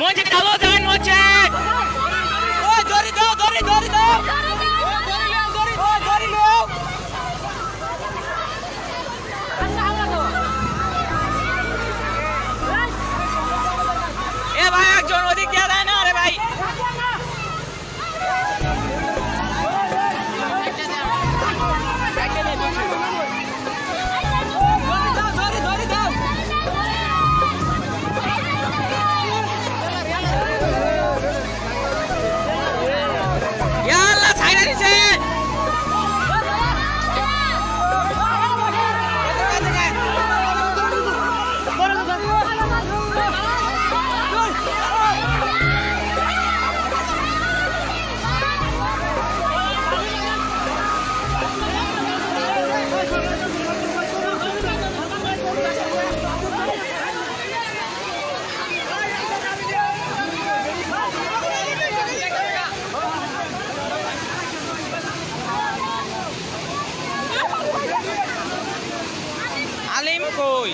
মঞ্চে চালো যান মঞ্চে ওই দড়ি দাও দড়ি দড়ি দাও এ ভাই একজন ওদিক কই